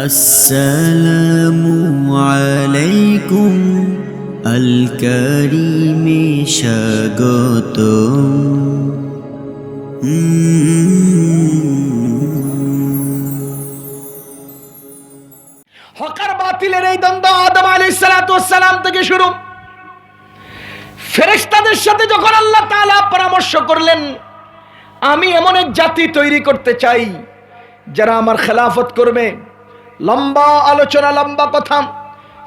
السلام عليكم الكريم স্বাগতম হকার বাতিলের এই দ্বন্দ্ব আদম আলী সালাম থেকে শুরু ফেরেশতাদের সাথে যখন আল্লাহ তাআলা পরামর্শ করলেন আমি এমন এক জাতি তৈরি করতে চাই যারা আমার খেলাফত করবে লম্বা আলোচনা, লম্বা কথা।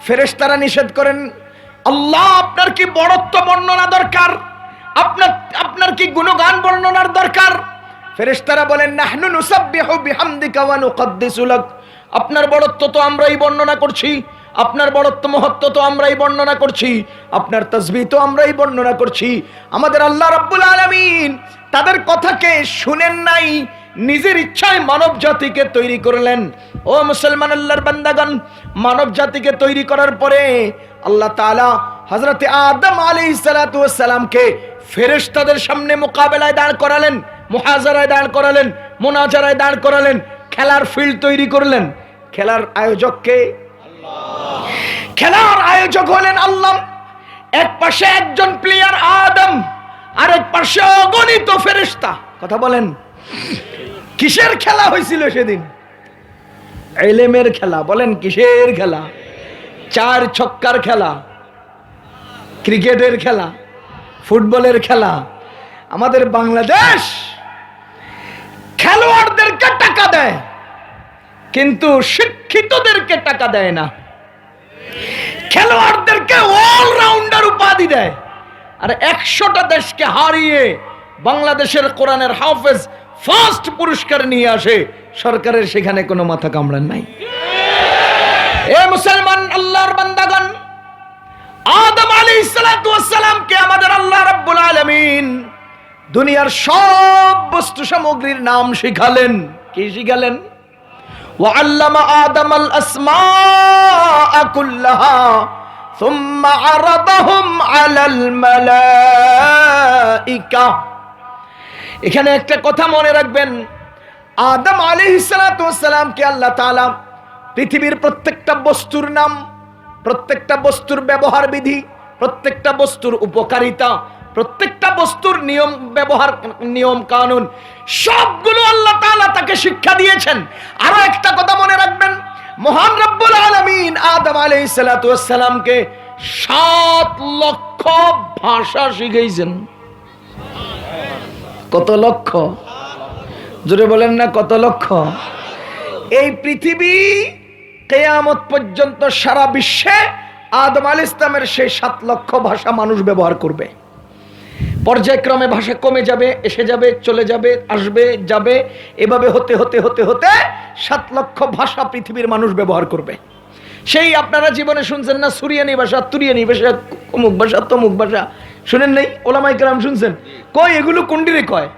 ফেরেশতারা নিষেধ করেন, আল্লাহ, আপনার কি বড়ত্ব বর্ণনা দরকার? আপনার আপনার কি গুণগান বর্ণনার দরকার? ফেরেশতারা বলেন, নাহনু নুসাব্বিহু বিহামদিকা ওয়া নুকদ্দিসু লাক। আপনার বড়ত্ব তো আমরাই বর্ণনা করছি। আপনার বড়ত্ব মহত্ব তো আমরাই বর্ণনা করছি। আপনার তসবি তো আমরাই বর্ণনা করছি। আমাদের আল্লাহ রাব্বুল আলামিন তাদের কথাকে শুনেন নাই। নিজের ইচ্ছায় মানব জাতিকে তৈরি করলেন। ও মুসলমান আল্লাহর বান্দাগণ, মানব জাতিকে তৈরি করার পরে আল্লাহ তাআলা হযরতে আদম আলাইহিস সালাতু ওয়াস সালামকে ফেরেশতাদের সামনে মোকাবেলায় দাঁড় করালেন মুহাজারায় দাঁড় করালেন, মোনাজারায় দাঁড় করালেন, খেলার ফিল্ড তৈরি করলেন। খেলার আয়োজককে খেলার আয়োজক হলেন আল্লাহ। এক পাশে একজন প্লেয়ার আদম, আরেক পাশে অগণিত ফেরেশতা। কথা বলেন। কিসের খেলা হয়েছিল সেদিন? এলেমের খেলা, বলেন কিসের খেলা? চার ছক্কার খেলা, ক্রিকেটের খেলা, ফুটবলের খেলা। আমাদের বাংলাদেশ খেলোয়াড়দেরকে টাকা দেয়, কিন্তু শিক্ষিতদেরকে টাকা দেয় না। খেলোয়াড়দেরকে অলরাউন্ডার উপাধি দেয়। আর একশোটা দেশকে হারিয়ে বাংলাদেশের কোরআনের হাফেজ ফার্স্ট পুরস্কার নিয়ে আসে সরকারের সেখানে কোনো মাথা কামড়ান নাই এ মুসলমান আল্লাহর বান্দাগণ আদম আলী সালামকে আমাদের আল্লাহ রাব্বুল আলামিন দুনিয়ার সব বস্তু সামগ্রীর নাম শিখালেন কি শিখালেন وعلم آدم الأسماء كلها ثم عرضهم على الملائكة এখানে একটা কথা মনে রাখবেন। আদম আলিহিসালামকে আল্লাহ তাআলা পৃথিবীর প্রত্যেকটা বস্তুর নাম, প্রত্যেকটা বস্তুর ব্যবহার বিধি, প্রত্যেকটা বস্তুর উপকারিতা, প্রত্যেকটা বস্তুর নিয়ম ব্যবহার, নিয়ম কানুন, সবগুলো আল্লাহ তাআলা তাকে শিক্ষা দিয়েছেন। আরও একটা কথা মনে রাখবেন, মহান রব্বুল আলামিন আদম আলাইহিস সালাতু ওয়াস সালামকে 7 লক্ষ ভাষা শিখাইছেন। কত লক্ষ? জোরে বলেন না, কত লক্ষ? এই পৃথিবী কেয়ামত পর্যন্ত সারা বিশ্বে আদম আল ইসলামের সেই সাত লক্ষ ভাষা মানুষ ব্যবহার করবে। পর্যায়ক্রমে ভাষা কমে যাবে, এসে যাবে, চলে যাবে, আসবে, যাবে, এভাবে হতে হতে হতে হতে সাত লক্ষ ভাষা পৃথিবীর মানুষ ব্যবহার করবে। সেই আপনারা জীবনে শুনছেন না, সুরিয়ানি ভাষা, তুরিয়ানি ভাষা অমুক ভাষা, তমুক ভাষা। শুনেন নাই? ওলামাই কেরাম শুনছেন? কয়, এগুলো কোনটিরে কয়?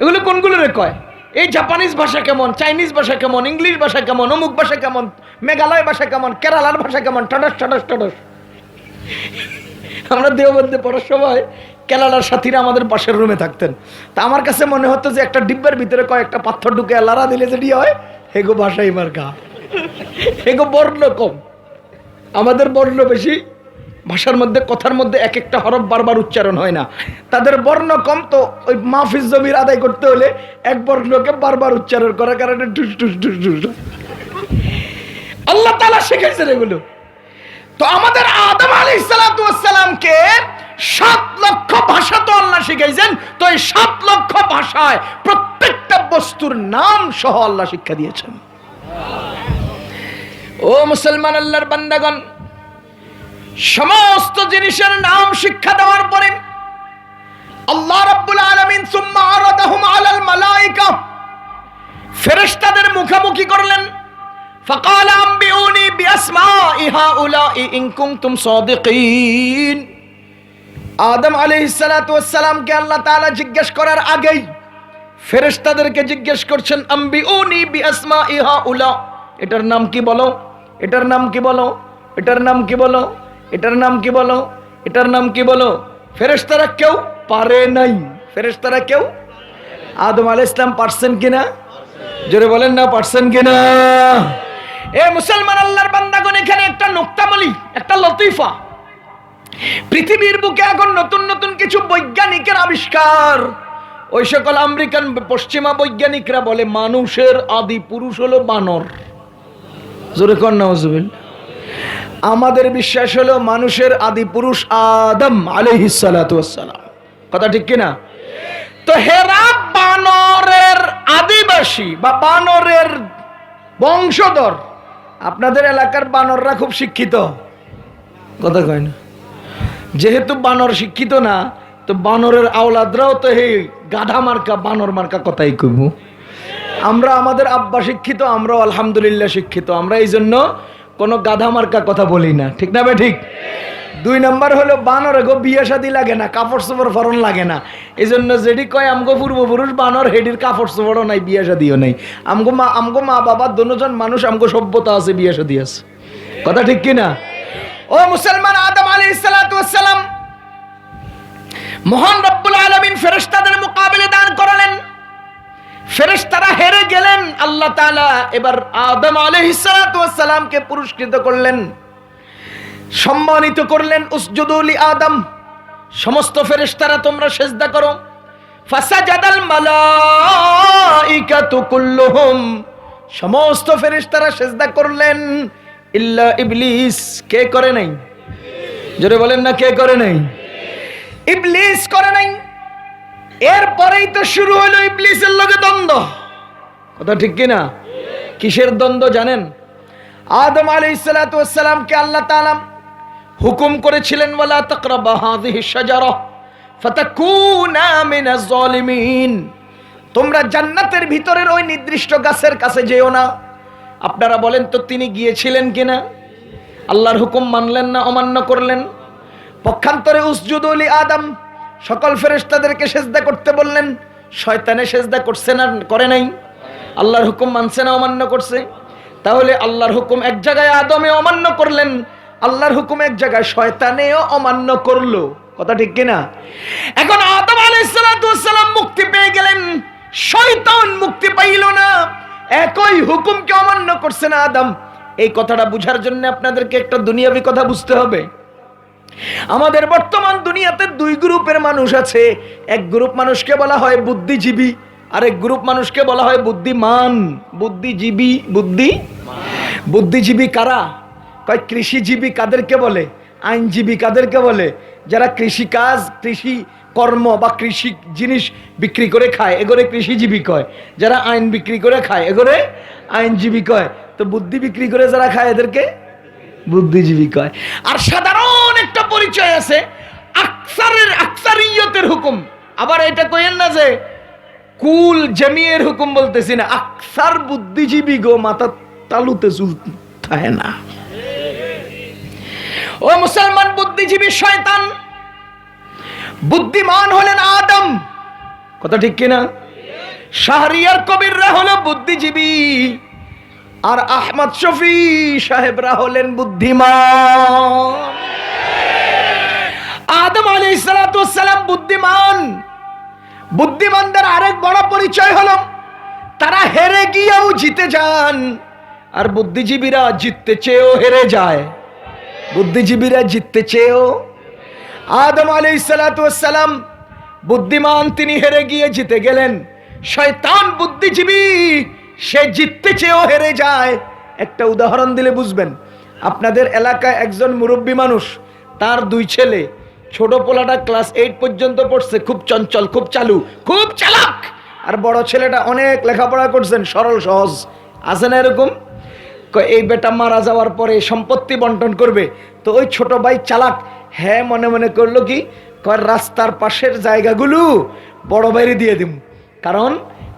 এগুলো কোনগুলো রে কয়? এই জাপানিজ ভাষা কেমন, চাইনিজ ভাষা কেমন, ইংলিশ ভাষা কেমন, অমুক ভাষা কেমন, মেঘালয় ভাষা কেমন, কেরালার ভাষা কেমন টাটাস টাটাস টাটাস আমরা দেওবন্দে পড়ার সময় কেলালার সাথীরা আমাদের পাশের রুমে থাকতেন। তা আমার কাছে মনে হতো যে একটা ডিব্বার ভিতরে কয়েকটা পাথর ঢুকে লারা দিলে যেটি হয়? হেগো ভাষাই গা হেগো বর্ণ কম। আমাদের বর্ণ বেশি ভাষার মধ্যে, কথার মধ্যে এক একটা হরফ বারবার উচ্চারণ হয় না। তাদের বর্ণ কম, তো ওই মাহফিজ জমির আদায় করতে হলে এক বর্ণকে বারবার উচ্চারণ করার কারণে আল্লাহ তালা শিখেছেন এগুলো। তো আমাদের আদম আলী সালামকে সাত লক্ষ ভাষা তো আল্লাহ শিখাইছেন, তো এই সাত লক্ষ ভাষায় প্রত্যেকটা বস্তুর নাম সহ আল্লাহ শিক্ষা দিয়েছেন। ও মুসলমান আল্লাহর বান্দাগণ সমস্ত জিনিসের নাম শিক্ষা দেওয়ার পরে আল্লাহ রাব্বুল আলামিন সুম্মা আরাদাহুম আলাল মালাইকা ফেরেশতাদের মুখামুখি করলেন فقال أنبئوني بأسماء هؤلاء إن كنتم صادقين আদম আলাইহিসসালামকে আল্লাহ তাআলা জিজ্ঞেস করার আগেই ফেরেশতাদেরকে জিজ্ঞেস করছেন আম্বিউনি বিআসমাই হাউলা এটার নাম কি বলো এটার নাম কি বলো এটার নাম কি বলো এটার নাম কি বলো? এটার নাম কি বলো? ফেরেশতারা কেউ পারে নাই। ফেরেশতারা কেউ? আদম আলাইহিস সালাম পারছেন কিনা জোরে বলেন না, পারছেন কিনা এ মুসলমান আল্লাহর বান্দাগণ, এখানে একটা নোক্তামলি একটা লতিফা। পৃথিবীর বুকে এখন নতুন নতুন কিছু বৈজ্ঞানিকের আবিষ্কার। ওই সকল আমেরিকান, পশ্চিমা বৈজ্ঞানিকরা বলে, মানুষের আদি পুরুষ হলো বানর। জোরে নওয়াজুবিল আমাদের বিশ্বাস হলো মানুষের আদি পুরুষ আদম আলহিসালাম কথা ঠিক কিনা? তো হেরা বানরের আদিবাসী বা বানরের বংশধর, আপনাদের এলাকার বানররা খুব শিক্ষিত। কথা কয় না? যেহেতু বানর শিক্ষিত না, তো বানরের আওলাদরাও তো হে গাধা মার্কা, বানর মার্কা কথাই কইব। আমরা আমাদের আব্বা শিক্ষিত, আমরাও আলহামদুলিল্লাহ শিক্ষিত। আমরা এই জন্য কোনো গাধা মার্কা কথা বলি না। ঠিক না ভাই ঠিক? দুই নম্বর হলো, বানর গো বিয়ে শাদি লাগে না, কাপড় চোপড় ফরন লাগে না। এই জন্য যেটি কয়, আমগো পূর্বপুরুষ বানর, হেডির কাপড় চোপড়ও নাই, বিয়ে শাদিও নাই। আমগো মা আমগো মা বাবা দুজন মানুষ, আমগো সভ্যতা আছে, বিয়ে শাদি আছে। কথা ঠিক কি না ও মুসলমান আদম আলী সালাম, মহান রব্বুল আলমিন ফেরেশতাদের মোকাবিলে দান করালেন। ফেরেশতারা হেরে গেলেন। আল্লাহ তাআলা এবার আদম আলাইহিসসালামকে পুরস্কৃত করলেন। সম্মানিত করলেন উসজুদুলি আদম, সমস্ত ফেরেশতারা তোমরা সেজদা করো। ফাসাজাদাল মালাইকাতু কুল্লুহুম, সমস্ত ফেরেশতারা সেজদা করলেন। ইল্লা ইবলিস, কে করে নাই? জোরে বলেন না, কে করে নাই? ইবলিস করে নাই। এরপরেই তো শুরু হলো ইবলিসের লগে দ্বন্দ্ব। কথা ঠিক কি না কিসের দ্বন্দ্ব জানেন? আদম আলাইহিসসালামকে আল্লাহ তাআলা হুকুম করেছিলেন, ওয়ালা তাকরাবা হাযিহি শাজারা ফাতাকুনা মিনাজ জালিমিন তোমরা জান্নাতের ভিতরের ওই নির্দিষ্ট গাছের কাছে যেও না। আপনারা বলেন, তো তিনি গিয়েছিলেন কিনা? আল্লাহর হুকুম মানলেন না, অমান্য করলেন। পক্ষান্তরে উসজুদুলি আদম। সকল ফেরেশতাদেরকে সেজদা করতে বললেন, শয়তানে সেজদা করছে না, করে নাই। আল্লাহর হুকুম মানছে না, অমান্য করছে। তাহলে আল্লাহর হুকুম এক জায়গায় আদমে অমান্য করলেন, আল্লাহর হুকুম এক জায়গায় শয়তানেও অমান্য করল। কথা ঠিক কিনা? এখন আদম আলাইসালাম মুক্তি পেয়ে গেলেন, শয়তান মুক্তি পাইল না। একই হুকুমকে অমান্য করছে না আদম। এই কথাটা বুঝার জন্য আপনাদেরকে একটা দুনিয়াবি কথা বুঝতে হবে। আমাদের বর্তমান দুনিয়াতে দুই গ্রুপের মানুষ আছে। এক গ্রুপ মানুষকে বলা হয় বুদ্ধিজীবী, আরেক গ্রুপ মানুষকে বলা হয় বুদ্ধিমান। বুদ্ধিজীবী, বুদ্ধি? বুদ্ধিজীবী কারা? কয়, কৃষিজীবী কাদেরকে বলে? আইনজীবী কাদেরকে বলে? যারা কৃষি কাজ কৃষি কর্ম বা কৃষি জিনিস বিক্রি করে খায়, এগোরে কৃষিজীবী কয়। যারা আইন বিক্রি করে খায়, এগোরে আইনজীবী কয়। তো বুদ্ধি বিক্রি করে যারা খায়, এদেরকে বুদ্ধিজীবী কয়। আর সাধারণ পরিচয় আছে, আকসারের আকসারিয়তের হুকুম। আবার এটা কইেন না যে, কুল জমিয়ের হুকুম বলতেছি না, আকসার বুদ্ধিজীবী গো মাথা তালুতে চুল থাকে না। ও মুসলমান বুদ্ধিজীবী শয়তান, বুদ্ধিমান হলেন আদম। কথা ঠিক কিনা? শাহরিয়ার কবিররা হলো বুদ্ধিজীবী, আর আহমদ শফি সাহেবরা হলেন বুদ্ধিমান। আদম আলী সালাম বুদ্ধিমান। বুদ্ধিমানদের আরেক বড় পরিচয় হলো, তারা হেরে গিয়েও জিতে যান। আর বুদ্ধিজীবীরা জিততে চেয়েও হেরে যায়। বুদ্ধিজীবীরা জিততে চেয়েও। আদম আলী সালাম বুদ্ধিমান, তিনি হেরে গিয়ে জিতে গেলেন। শয়তান বুদ্ধিজীবী, সে জিততে চেয়েও হেরে যায়। একটা উদাহরণ দিলে বুঝবেন, আপনাদের এলাকায় একজন মুরব্বী মানুষ, তার দুই ছেলে ছোট পোলাটা ক্লাস এইট পর্যন্ত পড়ছে, খুব চঞ্চল, খুব চালু, খুব চালাক। আর বড় ছেলেটা অনেক লেখাপড়া করছেন, সরল, সহজ। আছে না এরকম? এই বেটা মারা যাওয়ার পরে সম্পত্তি বন্টন করবে। তো ওই ছোট ভাই চালাক হ্যাঁ মনে মনে করল কি? কয়, রাস্তার পাশের জায়গাগুলো বড় বাইরে দিয়ে দিব কারণ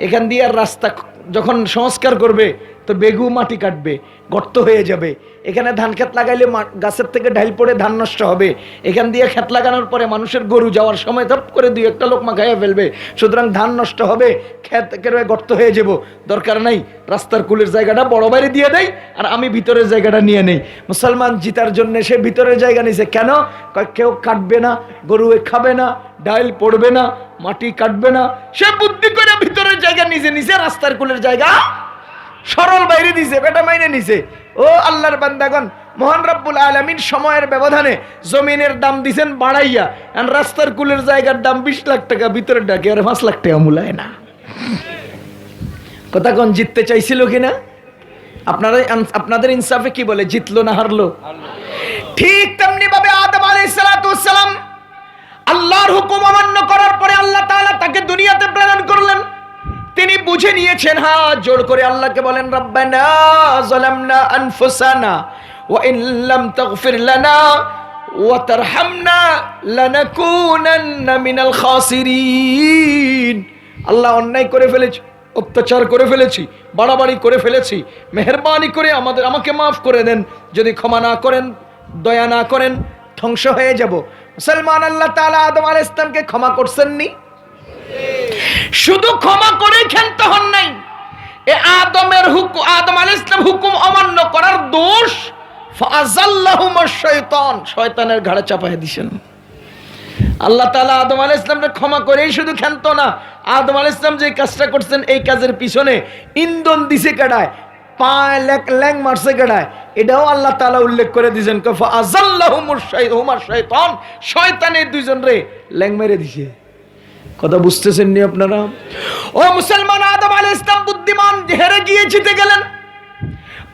এখান দিয়ে আর রাস্তা যখন সংস্কার করবে তো বেগু মাটি কাটবে, গর্ত হয়ে যাবে। এখানে ধান ক্ষেত লাগাইলে গাছের থেকে ঢাইল পড়ে ধান নষ্ট হবে। এখান দিয়ে ক্ষেত লাগানোর পরে মানুষের গরু যাওয়ার সময় ধপ করে দুই একটা লোক মাখাইয়া ফেলবে। সুতরাং ধান নষ্ট হবে, ক্ষেত গর্ত হয়ে যাব। দরকার নাই, রাস্তার কুলের জায়গাটা বড় বাইরে দিয়ে দেয় আর আমি ভিতরের জায়গাটা নিয়ে নেই। মুসলমান জিতার জন্য সে ভিতরের জায়গা নিছে। কেন? কেউ কাটবে না, গরু খাবে না ডাইল পড়বে না, মাটি কাটবে না। সে বুদ্ধি করে ভিতরের জায়গা, নিজে নিজে রাস্তার কুলের জায়গা সরল বাইরে দিছে, বেটা মাইনে নিছে। ও আল্লাহর বান্দাগণ, মহান রব্বুল আলমিন সময়ের ব্যবধানে জমিনের দাম দিছেন বাড়াইয়া, আর রাস্তার কুলের জায়গার দাম বিশ লাখ টাকা ভিতরের ডাকে আর পাঁচ লাখ টাকা মূলায় না। কথা কোন, জিততে চাইছিল কিনা? আপনারা আপনাদের ইনসাফে কি বলে, জিতলো না হারলো? ঠিক তেমনি ভাবে আদম আলাইসালাম আল্লাহর হুকুম অমান্য করার পরে আল্লাহ তাআলা তাকে দুনিয়াতে প্রেরণ করলেন। তিনি বুঝে নিয়েছেন হ্যাঁ জোর করে আল্লাহকে বলেন, রব্বানা যালামনা আনফুসানা ওয়া ইন লাম তাগফির লানা ওয়া তারহামনা লানাকুনান্না মিনাল খাসিরিন। আল্লাহ অন্যায় করে ফেলেছি, অত্যাচার করে ফেলেছি, বাড়াবাড়ি করে ফেলেছি, মেহরবানি করে আমাদের, আমাকে মাফ করে দেন, যদি ক্ষমা না করেন, দয়া না করেন, ধ্বংস হয়ে যাব। মুসলমান আল্লাহ তাআলা আদম আলাইহিস ইসলামকে ক্ষমা করছেননি? শুধু ক্ষমা করে ক্ষান্ত হন নাই। এ আদমের হুকুম আদম আলাইহিস ইসলাম হুকুম অমান্য করার দোষ শয়তান শয়তানের ঘাড়ে চাপায় দিছেন। আল্লাহ তালা আদম আলাহ ইসলামকে ক্ষমা করেই শুধু ক্ষান্ত না, আদম আলাহ ইসলাম যে কাজটা করছেন, এই কাজের পিছনে ইন্ধন দিছে কেডায় পা ল্যাক ল্যাং মারছে কেডায়, এটাও আল্লাহ তালা উল্লেখ করে দিয়েছেন শয়তান শয়তানের দুইজন রে ল্যাং মেরে দিছে। কথা বুঝতেছেন নি আপনারা? ও মুসলমান আদম আলাহ ইসলাম বুদ্ধিমান, হেরে গিয়ে জিতে গেলেন।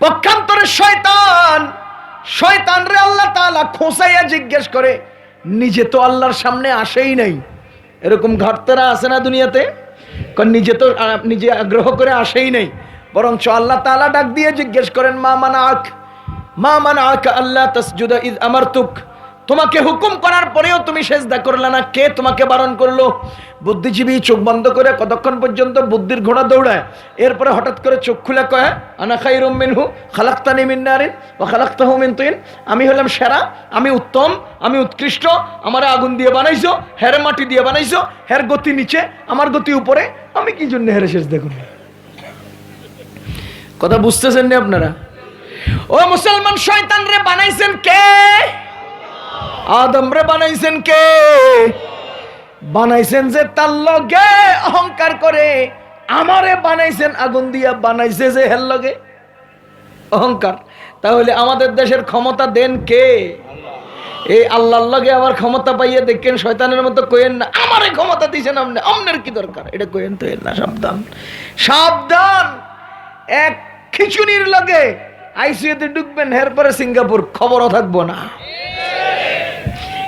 পক্ষান্তরে শয়তান শয়তান রে আল্লাহ তাআলা খোসাইয়া জিজ্ঞেস করে, নিজে তো আল্লাহর সামনে আসেই নাই। এরকম ঘাটতারা আছে না দুনিয়াতে? কারণ নিজে তো নিজে আগ্রহ করে আসেই নাই। বরঞ্চ আল্লাহ তাআলা ডাক দিয়ে জিজ্ঞেস করেন, মা মানা আখ মা মানা আখ আল্লাহ তসজুদা ইদ আমারতুক? তোমাকে হুকুম করার পরেও তুমি সেজদা করলে না। কে তোমাকে বারণ করল? বুদ্ধিজীবী চোখ বন্ধ করে কতক্ষণ পর্যন্ত বুদ্ধির ঘোড়া দৌড়ায়? এরপরে হঠাৎ করে চোখ খুলে কয়, আনা খাইরুম মিনহু, খালাক্তানি মিন নারিন ও খালাক্তাহু মিন তুইন আমি হলাম সেরা, আমি উত্তম, আমি উৎকৃষ্ট, আমার আগুন দিয়ে বানাইছো, হের মাটি দিয়ে বানাইছো, হের গতি নিচে, আমার গতি উপরে। আমি কি জন্য হেরে শেষ দেখুন কথা বুঝতেছেন না আপনারা? ও মুসলমান শয়তান রে বানাইছেন কে? আদম রে বানাইছেন কে? বানাইছেন যে তার লগে অহংকার করে। আমারে বানাইছেন, আগুন দিয়া বানাইছে যে হের লগে। অহংকার। তাহলে আমাদের দেশের ক্ষমতা দেন কে? এই আল্লাহর লগে আবার ক্ষমতা পাইয়ে দেখেন শয়তানের মতো কইেন না, আমারে ক্ষমতা দিছেন আমনে। আমনের কি দরকার? এটা কইেন তো না, সাবধান। সাবধান! এক খিচুনির লগে আইসিইউতে ঢুকবেন এর পরে সিঙ্গাপুর, খবরও থাকব না।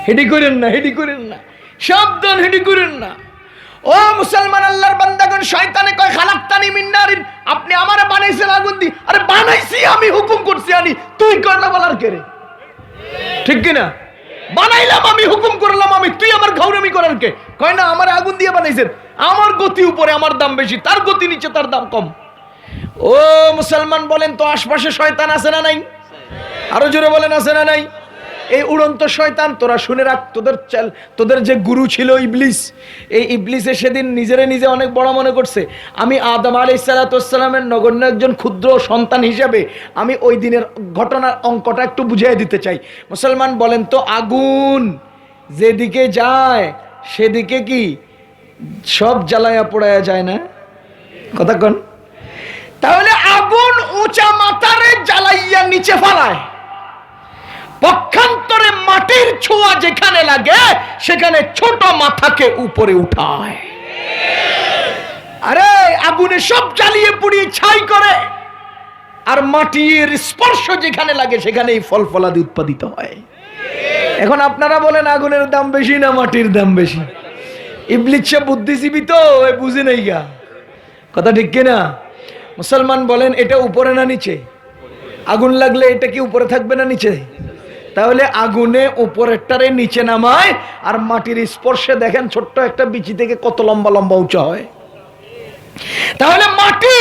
হেডি করেন না হেডি করেন না। সাবধান হেডি করেন না। ও মুসলমান আল্লাহর বান্দাগণ, শয়তানে কয়, খালাক্তানি মিন্নারিন আপনি আমারে বানাইছেন আগুন দি। আরে বানাইছি আমি, হুকুম করছি আনি তুই করলা বলার কে রে? ঠিক কি না? বানাইলাম আমি, হুকুম করলাম আমি। তুই আমার ঘাউরামি করার কে? কয় না, আমার আগুন দিয়ে বানাইছেন। আমার গতি উপরে আমার দাম বেশি, তার গতি নিচে তার দাম কম। ও মুসলমান বলেন তো, আশপাশে শয়তান আছে না নাই? আরও জোরে বলেন, আছে না নাই? এই উড়ন্ত শয়তান, তোরা শুনে রাখ, তোদের চাল তোদের যে গুরু ছিল ইবলিস, এই ইবলিসে সেদিন নিজেরে নিজে অনেক বড় মনে করছে। আমি আদম আলি সালাতামের নগণ্য একজন ক্ষুদ্র সন্তান হিসাবে আমি ওই দিনের ঘটনার অঙ্কটা একটু বুঝিয়ে দিতে চাই। মুসলমান বলেন তো, আগুন যেদিকে যায়, সেদিকে কি সব জ্বালায়া পোড়ায়া যায় না? কথা কন। তাহলে আগুন উঁচা মাথারে জ্বালাইয়া নিচে ফালায়। পক্ষান্তরে মাটির ছোঁয়া যেখানে লাগে, সেখানে ছোট মাথাকে উপরে উঠায়। আরে, আগুনে সব জ্বালিয়ে পুড়িয়ে ছাই করে। আর মাটির স্পর্শ যেখানে লাগে, সেখানেই ফল ফলাদি উৎপাদিত হয়। এখন আপনারা বলেন, আগুনের দাম বেশি না মাটির দাম বেশি? ইবলিচ্ছে বুদ্ধিজীবী তো বুঝে নেই গা। কথা ঠিক কিনা মুসলমান বলেন, এটা উপরে না নিচে? আগুন লাগলে এটা কি উপরে থাকবে না নিচে? তাহলে আগুনে উপরেরটারে নিচে নামায় আর মাটির স্পর্শে দেখেন ছোট্ট একটা বিচি থেকে কত লম্বা লম্বা উঁচা হয়। তাহলে মাটি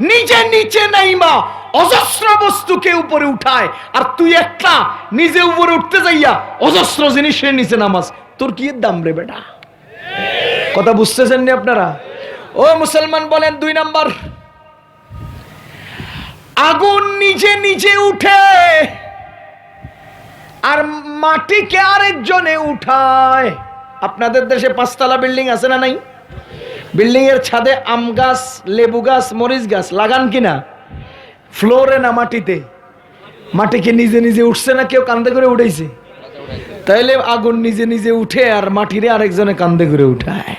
নিজে নিচে নাইমা, অজস্র বস্তুকে উপরে উঠায়। আর তুই একটা নিজে উপরে উঠতে যাইয়া অজস্র জিনিসের নিচে নামাজ তোর কি দাম রে বেটা? কথা বুঝতেছেন নি আপনারা? ও মুসলমান বলেন দুই নাম্বার। আগুন নিজে নিজে উঠে আর মাটিকে আরেকজনে উঠায়। আপনাদের দেশে পাঁচতলা বিল্ডিং আছে না নাই? বিল্ডিং এর ছাদে আম গাছ, লেবু গাছ, মরিচ গাছ, লাগান কিনা? ফ্লোরে না মাটিতে? মাটিকে নিজে নিজে উঠছে না কেউ কান্দে করে উঠেছে তাইলে আগুন নিজে নিজে উঠে আর মাটিরে আরেকজনে কান্দে করে উঠায়।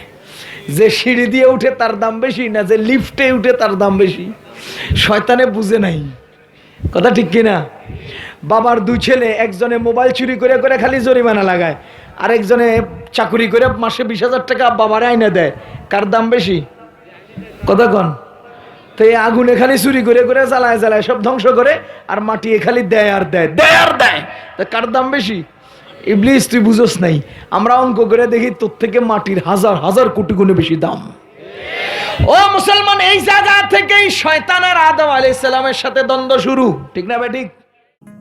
যে সিঁড়ি দিয়ে উঠে তার দাম বেশি না যে লিফটে উঠে তার দাম বেশি। শয়তানে বুঝে নাই। কথা ঠিক কিনা? বাবার দুই ছেলে, একজনে মোবাইল চুরি করে করে খালি জরিমানা লাগায়, আরেকজনে চাকুরি করে মাসে বিশ হাজার টাকা বাবার আইনে দেয়। কার দাম বেশি? কন। তো এই আগুনে খালি চুরি করে করে জ্বালায় জ্বালায় সব ধ্বংস করে, আর মাটি খালি দেয় আর দেয় দেয় আর দেয়। তা কার দাম বেশি? ইবলিস, তুই বুঝোস নাই। আমরা অঙ্ক করে দেখি তোর থেকে মাটির হাজার হাজার কোটি গুণে বেশি দাম। ও মুসলমান, এই জায়গা থেকেই শয়তানের আদম আলাইহিস সালামের সাথে দ্বন্দ্ব শুরু। ঠিক না বেঠিক